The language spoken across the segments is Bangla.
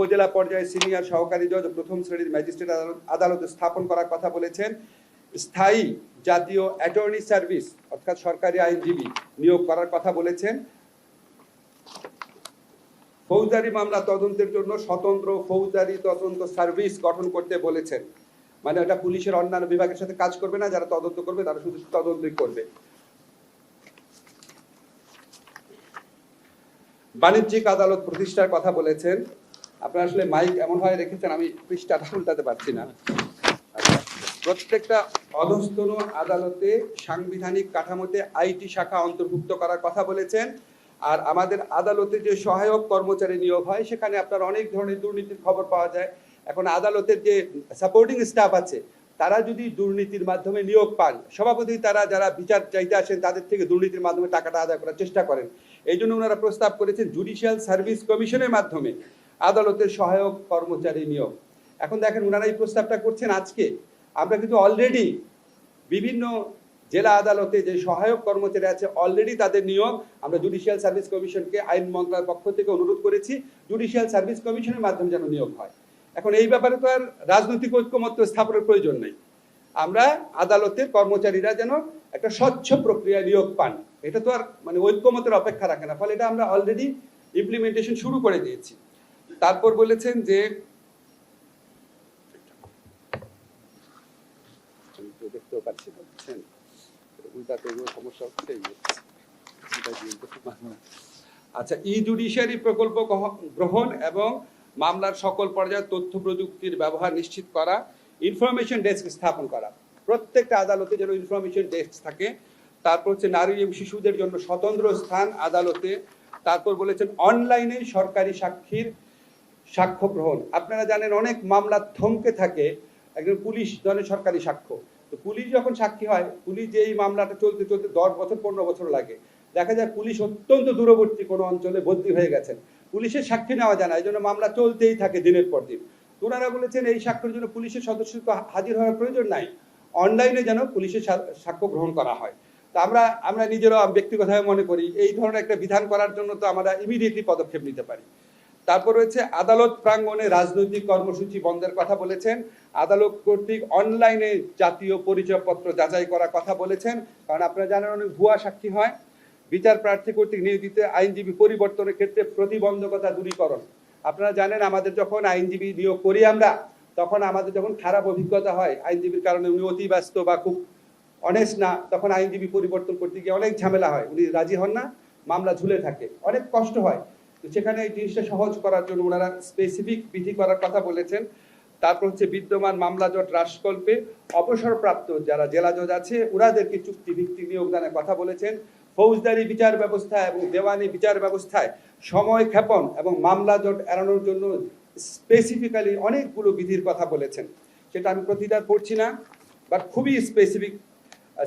উপজেলা পর্যায়ে সিনিয়র সহকারী জজ প্রথম শ্রেণির ম্যাজিস্ট্রেট আদালত- স্থাপন করার কথা বলেছেন। স্থায়ী জাতীয় অ্যাটর্নি সার্ভিস, অর্থাৎ সরকারি আইনজীবী নিয়োগ করার কথা বলেছেন। ফৌজদারি মামলা তদন্তের জন্য স্বতন্ত্র ফৌজদারি তদন্ত সার্ভিস গঠন করতে বলেছেন। মানে এটা পুলিশের অন্যান্য বিভাগের সাথে কাজ করবে না, যারা তদন্ত করবে তারা শুধু তদন্তই করবে। বাণিজ্যিক আদালত প্রতিষ্ঠার কথা বলেছেন। আপনারা আসলে মাইক এমন হয় রেখেছেন আমি পৃষ্ঠাটা উল্টাতে পারছি না। আচ্ছা, প্রত্যেকটা অধস্তন আদালতে সাংবিধানিক কাঠামোতে আইটি শাখা অন্তর্ভুক্ত করার কথা বলেছেন। আর আমাদের আদালতে যে সহায়ক কর্মচারী নিয়োগ হয় সেখানে আপনার অনেক ধরনের দুর্নীতির খবর পাওয়া যায়। এখন আদালতের যে সাপোর্টিং স্টাফ আছে তারা যদি দুর্নীতির মাধ্যমে নিয়োগ পান সভাপতি তারা যারা বিচার চাইতে আসেন তাদের থেকে দুর্নীতির মাধ্যমে টাকাটা আদায় করার চেষ্টা করেন। এই জন্য ওনারা প্রস্তাব করেছেন জুডিশিয়াল সার্ভিস কমিশনের মাধ্যমে। আদালতের সহায়ক কর্মচারী নিয়োগ। এখন দেখেন ওনারা এই প্রস্তাবটা করছেন আজকে। আমরা কিন্তু অলরেডি বিভিন্ন জেলা আদালতে যে সহায়ক কর্মচারী আছে অলরেডি তাদের নিয়োগ আমরা জুডিশিয়াল সার্ভিস কমিশনকে আইন মন্ত্রণালয়ের পক্ষ থেকে অনুরোধ করেছি জুডিশিয়াল সার্ভিস কমিশনের মাধ্যমে যেন নিয়োগ হয়। এখন এই ব্যাপারে তো আর রাজনৈতিক ঐক্যমত্য স্থাপনের প্রয়োজন নেই। আমরা আদালতের কর্মচারীরা যেন একটা স্বচ্ছ প্রক্রিয়া নিয়োগ পান। এটা তো আর মানে ঐক্যমতের অপেক্ষা রাখে না, ফলে এটা আমরা অলরেডি ইমপ্লিমেন্টেশন শুরু করে দিয়েছি। তারপর বলেছেন যে দেখতেও পাচ্ছি উল্টাতে সমস্যা হচ্ছে আচ্ছা ই জুডিশিয়ারি প্রকল্প গ্রহণ এবং মামলার সকল পর্যায়ে তথ্য প্রযুক্তির ব্যবহার নিশ্চিত করা ইনফরমেশন ডেস্ক স্থাপন করা। প্রত্যেকটা আদালতে যেন ইনফরমেশন ডেস্ক থাকে। তারপর হচ্ছে নারী এবং শিশুদের জন্য স্বতন্ত্র স্থান আদালতে। তারপর বলেছেন অনলাইনে সরকারি সাক্ষীর সাক্ষ্য গ্রহণ। আপনারা জানেন অনেক মামলা থমকে থাকে, একজন পুলিশ ধরনের সরকারি সাক্ষ্য। তো পুলিশ যখন সাক্ষী হয়, পুলিশ যে এই মামলাটা চলতে চলতে দশ বছর, পনেরো বছর লাগে। দেখা যায় পুলিশ অত্যন্ত দূরবর্তী কোনো অঞ্চলে বদলি হয়ে গেছেন। পুলিশের সাক্ষী নেওয়া যায় না, এই জন্য মামলা চলতেই থাকে দিনের পর দিন। তো ওনারা বলেছেন এই সাক্ষ্যের জন্য পুলিশের সদস্য হাজির হওয়ার প্রয়োজন নাই। অনলাইনে যেন পুলিশের সাক্ষ্য গ্রহণ করা হয়। তো আমরা আমরা নিজেরাও ব্যক্তিগতভাবে মনে করি, এই ধরনের একটা বিধান করার জন্য তো আমরা ইমিডিয়েটলি পদক্ষেপ নিতে পারি। তারপর রয়েছে আদালত প্রাঙ্গণে রাজনৈতিক কর্মসূচি বন্ধের কথা বলেছেন। আদালত কর্তৃক অনলাইনে জাতীয় পরিচয়পত্র যাচাই করার কথা বলেছেন। কারণ আপনারা জানেন অনেক ভুয়া সাক্ষী হয়। বিচার প্রার্থী কর্তৃক নিয়োজিত আইনজীবী পরিবর্তনের ক্ষেত্রে প্রতিবন্ধকতা দূরীকরণ। আপনারা জানেন আমাদের যখন আইনজীবী নিয়োগ করি আমরা, তখন আমাদের যখন খারাপ অভিজ্ঞতা হয় আইনজীবীর কারণে উনি অতি ব্যস্ত বা খুব অনেস্ট না, তখন আইনজীবী পরিবর্তন করতে গিয়ে অনেক ঝামেলা হয়। উনি রাজি হন না, মামলা ঝুলে থাকে। অনেক কষ্ট হয়। তো সেখানে এই জিনিসটা সহজ করার জন্য ওনারা স্পেসিফিক বিধি করার কথা বলেছেন। তারপর হচ্ছে বিদ্যমান মামলা জট হ্রাসকল্পে অবসরপ্রাপ্ত যারা জেলা জজ আছে, ওনাদেরকে চুক্তি ভিত্তিক নিয়োগদানের কথা বলেছেন। ফৌজদারি বিচার ব্যবস্থা এবং দেওয়ানি বিচার ব্যবস্থায় সময় ক্ষেপণ এবং মামলা জট এড়ানোর জন্য স্পেসিফিক্যালি অনেকগুলো বিধির কথা বলেছেন। সেটা আমি প্রতিটা পড়ছি না বাট খুবই স্পেসিফিক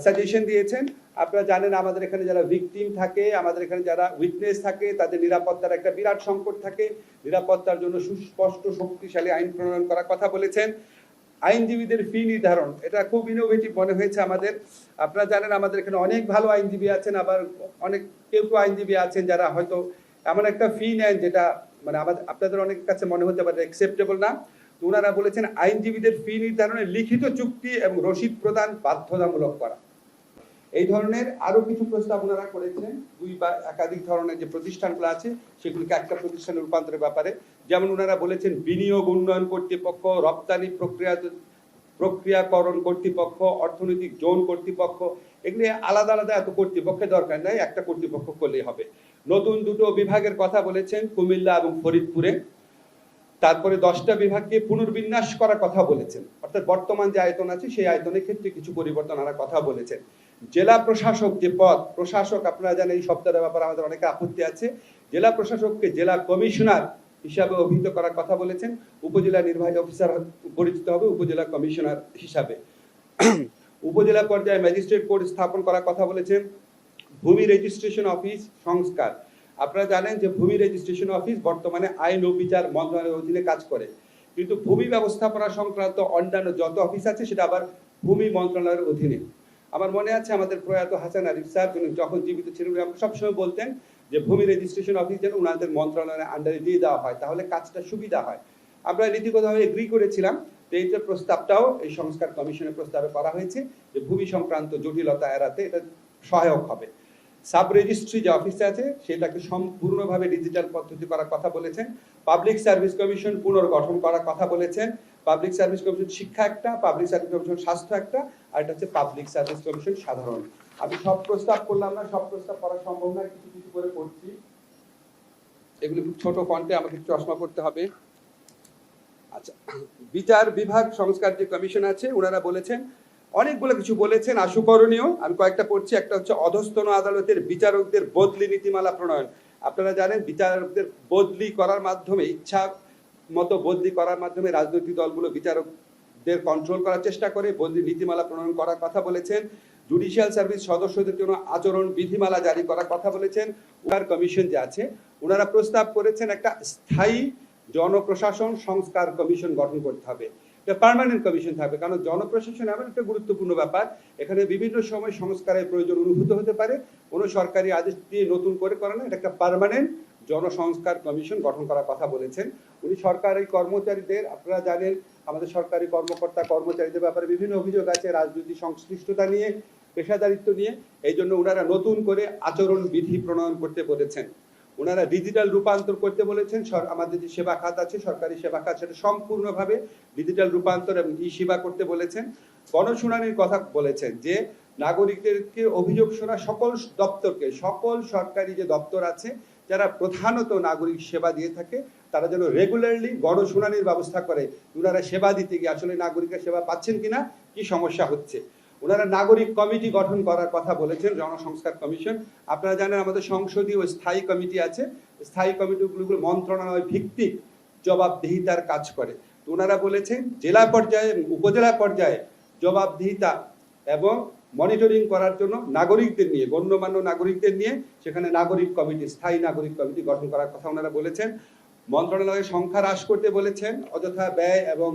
সাজেশন দিয়েছেন। আপনারা জানেন আমাদের এখানে যারা ভিকটিম থাকে, আমাদের এখানে যারা উইটনেস থাকে, তাদের নিরাপত্তার একটা বিরাট সংকট থাকে। নিরাপত্তার জন্য সুস্পষ্ট, শক্তিশালী আইন প্রণয়ন করার কথা বলেছেন। আইনজীবীদের ফি নির্ধারণ, এটা খুব ইনোভেটিভ মনে হয়েছে আমাদের। আপনারা জানেন আমাদের এখানে অনেক ভালো আইনজীবী আছেন, আবার অনেক কেউ কেউ আইনজীবী আছেন যারা হয়তো এমন একটা ফি নেন যেটা মানে আমাদের, আপনাদের অনেক কাছে মনে হতে পারে অ্যাকসেপ্টেবল না। তো ওনারা বলেছেন আইনজীবীদের ফি নির্ধারণে লিখিত চুক্তি এবং রসিদ প্রদান বাধ্যতামূলক করা। এই ধরনের আরও কিছু প্রস্তাব ওনারা করেছেন দুই বা একাধিক ধরনের যে প্রতিষ্ঠানগুলো আছে, সেগুলিকে একটা প্রতিষ্ঠানে রূপান্তরের ব্যাপারে। যেমন ওনারা বলেছেন, বিনিয়োগ উন্নয়ন কর্তৃপক্ষ, রপ্তানি প্রক্রিয়া, প্রক্রিয়াকরণ কর্তৃপক্ষ, অর্থনৈতিক জোন কর্তৃপক্ষ, এগুলি আলাদা আলাদা এত কর্তৃপক্ষের দরকার নাই, একটা কর্তৃপক্ষ করলেই হবে। নতুন দুটো বিভাগের কথা বলেছেন, কুমিল্লা এবং ফরিদপুরে। তারপরে দশটা বিভাগকে পুনর্বিন্যাস করার কথা বলেছেন। অর্থাৎ বর্তমান যে আয়তন আছে, সেই আয়তনের ক্ষেত্রে কিছু পরিবর্তন আনার কথা বলেছেন। জেলা প্রশাসক যে পদ, প্রশাসক আপনারা জানেন এই শব্দের ব্যাপারে আমাদের অনেক আপত্তি আছে। জেলা প্রশাসককে জেলা কমিশনার হিসাবে অভিহিত করার কথা বলেছেন। উপজেলা নির্বাহী অফিসার পরিচিত হবে উপজেলা কমিশনার হিসাবে। উপজেলা পর্যায়ে ম্যাজিস্ট্রেট কোর্ট স্থাপন করার কথা বলেছেন। ভূমি রেজিস্ট্রেশন অফিস সংস্কার। আপনারা জানেন যে ভূমি রেজিস্ট্রেশন অফিস বর্তমানে আইন ও বিচার মন্ত্রণালয়ের অধীনে কাজ করে। কিন্তু ভূমি ব্যবস্থাপনা সংক্রান্ত অন্যান্য যত অফিস আছে, সেটা আবার ভূমি মন্ত্রণালয়ের অধীনে। আমার মনে আছে আমাদের প্রয়াত হাসান আরিফ উনি যখন জীবিত ছিলেন, উনি সবসময় বলতেন যে ভূমি রেজিস্ট্রেশন অফিস যেন ওনাদের মন্ত্রণালয়ের আন্ডারে দিয়ে দেওয়া হয়, তাহলে কাজটা সুবিধা হয়। আমরা নীতিগতভাবে এগ্রি করেছিলাম যে এইটার প্রস্তাবটাও এই সংস্কার কমিশনের প্রস্তাবে করা হয়েছে যে ভূমি সংক্রান্ত জটিলতা এড়াতে এটা সহায়ক হবে। সাব রেজিস্ট্রি যে অফিসে আছে, সেটাকে সম্পূর্ণভাবে ডিজিটাল পদ্ধতি করার কথা বলেছেন পাবলিক সার্ভিস কমিশন পুনর্গঠন করার কথা বলেছেন পাবলিক সার্ভিস কমিশন শিক্ষা একটা পাবলিক সার্ভিস কমিশন স্বাস্থ্য একটা, আর এটা হচ্ছে পাবলিক সার্ভিস কমিশন সাধারণ। আমি সব প্রস্তাব করলাম না, সব প্রস্তাব করা সম্ভব না, কিছু কিছু করে করছি। এগুলি খুব ছোট ফন্টে আমাকে চশমা করতে হবে। আচ্ছা বিচার বিভাগ সংস্কার যে কমিশন আছে ওনারা বলেছেন, অনেকগুলো কিছু বলেছেন আশুকরণীয় আমি কয়েকটা পড়ছি, একটা হচ্ছে অধস্তন আদালতের বিচারকদের বদলি নীতিমালা প্রণয়ন। আপনারা জানেন, বিচারকদের বদলি করার মাধ্যমে ইচ্ছা মতো বদলি করার মাধ্যমে রাজনৈতিক দলগুলো বিচারকদের কন্ট্রোল করার চেষ্টা করে। বদলি নীতিমালা প্রণয়ন করার কথা বলেছেন। জুডিশিয়াল সার্ভিস সদস্যদের জন্য আচরণ বিধিমালা জারি করার কথা বলেছেন। উনার কমিশন যে আছে ওনারা প্রস্তাব করেছেন একটা স্থায়ী জনপ্রশাসন সংস্কার কমিশন গঠন করতে হবে। এটা পার্মানেন্ট কমিশন থাকবে, কারণ জনপ্রশাসন এমন একটা গুরুত্বপূর্ণ ব্যাপার। এখানে বিভিন্ন সময় সংস্কারের প্রয়োজন অনুভূত হতে পারে। কোনো সরকারি আদেশ দিয়ে নতুন করে করে না এটা একটা পার্মানেন্ট জনসংস্কার কমিশন গঠন করার কথা বলেছেন। উনি সরকারি কর্মচারীদের, আপনারা জানেন, আমাদের সরকারি কর্মকর্তা কর্মচারীদের ব্যাপারে বিভিন্ন অভিযোগ আছে, রাজনৈতিক সংশ্লিষ্টতা নিয়ে, পেশাদারিত্ব নিয়ে। এই জন্য ওনারা নতুন করে আচরণ বিধি প্রণয়ন করতে বলেছেন। ওনারা ডিজিটাল রূপান্তর করতে বলেছেন আমাদের যে সেবা খাত আছে, সরকারি সেবা খাত, সেটা সম্পূর্ণভাবে ডিজিটাল রূপান্তর এবং ই সেবা করতে বলেছেন। গণশুনানির কথা বলেছেন যে, নাগরিকদেরকে অভিযোগ শোনা সকল দপ্তরকে, সকল সরকারি যে দপ্তর আছে যারা প্রধানত নাগরিক সেবা দিয়ে থাকে, তারা যেন রেগুলারলি গণশুনানির ব্যবস্থা করে। ওনারা সেবা দিতে গিয়ে আসলে নাগরিকের সেবা পাচ্ছেন কিনা, কি সমস্যা হচ্ছে? ওনারা নাগরিক কমিটি গঠন করার কথা বলেছেন, জনসংস্কার কমিশন। আপনারা জানেন আমাদের সংসদীয় স্থায়ী কমিটি আছে। স্থায়ী কমিটিগুলো মন্ত্রণালয় ভিত্তিক জবাবদিহিতার কাজ করে। ওনারা বলেছেন, জেলা পর্যায়ে, উপজেলা পর্যায়ে জবাবদিহিতা এবং মনিটরিং করার জন্য নাগরিকদের নিয়ে, গণ্যমান্য নাগরিকদের নিয়ে সেখানে নাগরিক কমিটি, স্থায়ী নাগরিক কমিটি গঠন করার কথা ওনারা বলেছেন। মন্ত্রণালয়ের সংখ্যা হ্রাস করতে বলেছেন, অযথা ব্যয় এবং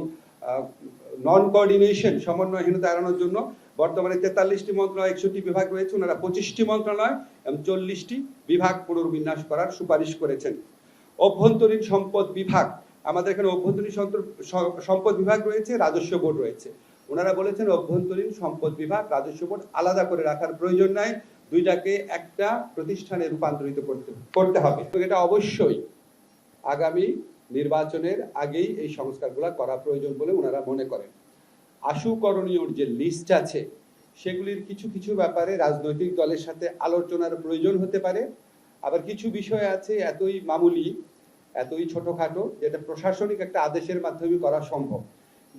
নন কোঅর্ডিনেশন সমন্বয়হীনতা এড়ানোর জন্য বর্তমানে তেতাল্লিশটি মন্ত্রণালয়, একষট্টি বিভাগ রয়েছে, ওনারা পঁচিশটি মন্ত্রণালয় এবং চল্লিশটি বিভাগ পুনর্বিন্যাস করার সুপারিশ করেছেন। অভ্যন্তরীণ সম্পদ বিভাগ, আমাদের এখানে অভ্যন্তরীণ সম্পদ বিভাগ রয়েছে, রাজস্ব বোর্ড রয়েছে। ওনারা বলেছেন অভ্যন্তরীণ সম্পদ বিভাগ, রাজস্ব বোর্ড আলাদা করে রাখার প্রয়োজন নাই। দুইটাকে একটা প্রতিষ্ঠানে রূপান্তরিত করতে করতে হবে। এটা অবশ্যই আগামী নির্বাচনের আগেই এই সংস্কারগুলো করা প্রয়োজন বলে ওনারা মনে করেন। আশু করণীয়র যে লিস্ট আছে, সেগুলির কিছু কিছু ব্যাপারে রাজনৈতিক দলের সাথে আলোচনার প্রয়োজন হতে পারে। আবার কিছু বিষয় আছে এতই মামুলি, এতই ছোটখাটো, যেটা প্রশাসনিক একটা আদেশের মাধ্যমে করা সম্ভব।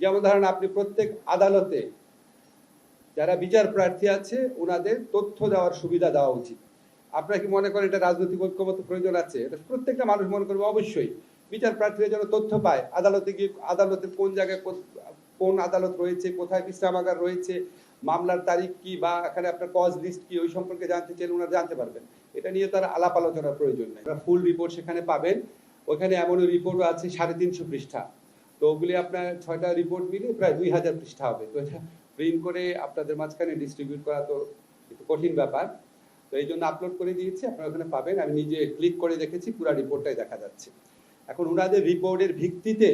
যেমন ধরেন আপনি প্রত্যেক আদালতে যারা বিচার প্রার্থী আছে ওনাদের তথ্য দেওয়ার সুবিধা দেওয়া উচিত। আপনারা কি মনে করেন এটা রাজনৈতিক ঐক্যমত প্রয়োজন আছে? এটা প্রত্যেকটা মানুষ মনে করবে অবশ্যই। বিচার প্রার্থীরা যেন তথ্য পায়। আদালতে গিয়ে আদালতের কোন জায়গায় কোন আদালত রয়েছে, কোথায় বিশ্রামাগার রয়েছে, মামলার তারিখ কি বা এখানে আপনার কজ লিস্ট কি, ওই সম্পর্কে জানতে চাইলে ওনারা জানতে পারবেন। এটা নিয়ে তার আলাপ আলোচনার প্রয়োজন নেই। ফুল রিপোর্ট সেখানে পাবেন। ওখানে এমনও রিপোর্টও আছে সাড়ে তিনশো পৃষ্ঠা। তো ওগুলি আপনার ছয়টা রিপোর্ট মিলে প্রায় দুই হাজার পৃষ্ঠা হবে। তো এটা প্রিন্ট করে আপনাদের মাঝখানে ডিস্ট্রিবিউট করা তো একটু কঠিন ব্যাপার। তো এই জন্য আপলোড করে দিয়েছি, আপনারা ওখানে পাবেন। আমি নিজে ক্লিক করে দেখেছি, পুরো রিপোর্টটাই দেখা যাচ্ছে। এখন ওনাদের রিপোর্টের ভিত্তিতে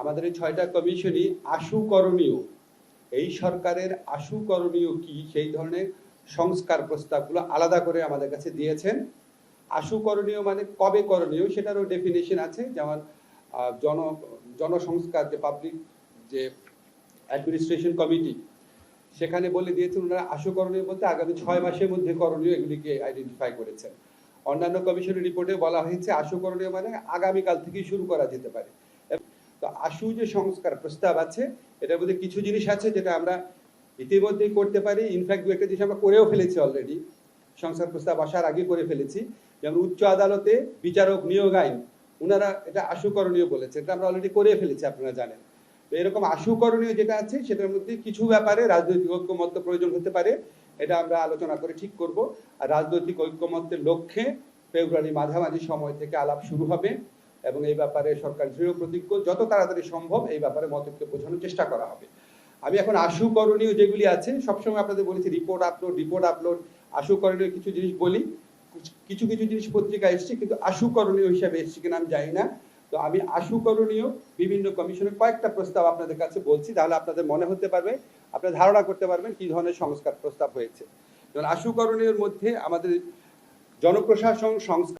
আমাদের এই ছয়টা কমিশনই আশু করণীয় এই সরকারের আশু করণীয় কি, সেই ধরনের সংস্কার প্রস্তাবগুলো আলাদা করে আমাদের কাছে দিয়েছেন। আশু করণীয় মানে কবে করণীয় সেটারও ডেফিনেশন আছে। যেমন জন জনসংস্কার যে পাবলিক যে অ্যাডমিনিস্ট্রেশন কমিটি সেখানে বলে দিয়েছেন ওনারা আশু করণীয় বলতে আগামী ছয় মাসের মধ্যে করণীয় এগুলিকে আইডেন্টিফাই করেছেন। অন্যান্য কমিশনের রিপোর্টে বলা হয়েছে আশু করণীয় মানে আগামীকাল থেকেই শুরু করা যেতে পারে। তো আশু যে সংস্কার প্রস্তাব আছে, এটার মধ্যে কিছু জিনিস আছে যেটা আমরা ইতিমধ্যেই করতে পারি। ইনফ্যাক্ট দু একটা জিনিস আমরা করেও ফেলেছি অলরেডি সংস্কার প্রস্তাব আসার আগে করে ফেলেছি। যেমন উচ্চ আদালতে বিচারক নিয়োগ আইন ওনারা এটা আশুকরণীয় বলেছে এটা আমরা অলরেডি করে ফেলেছি, আপনারা জানেন। তো এরকম আশুকরণীয় যেটা আছে, সেটার মধ্যে কিছু ব্যাপারে রাজনৈতিক ঐক্যমত্য প্রয়োজন হতে পারে, এটা আমরা আলোচনা করে ঠিক করব। আর রাজনৈতিক ঐক্যমত্যের লক্ষ্যে ফেব্রুয়ারি মাঝামাঝি সময় থেকে আলাপ শুরু হবে এবং এই ব্যাপারে সরকার দৃঢ় প্রতিজ্ঞ, যত তাড়াতাড়ি সম্ভব এই ব্যাপারে মতৈক্য বোঝানোর চেষ্টা করা হবে। আমি এখন আশু করণীয় যেগুলি আছে, সবসময় আপনাদের বলেছি রিপোর্ট আপলোড রিপোর্ট আপলোড আশু করণীয় কিছু জিনিস বলি। কিছু কিছু জিনিস পত্রিকা এসছে, কিন্তু আশুকরণীয় হিসাবে এসছে কিনা আমি জানি না। তো আমি আশুকরণীয় বিভিন্ন কমিশনের কয়েকটা প্রস্তাব আপনাদের কাছে বলছি, তাহলে আপনাদের মনে হতে পারবে, আপনারা ধারণা করতে পারবেন কি ধরনের সংস্কার প্রস্তাব হয়েছে। যেমন আশুকরণীয়র মধ্যে আমাদের জনপ্রশাসন সংস্কার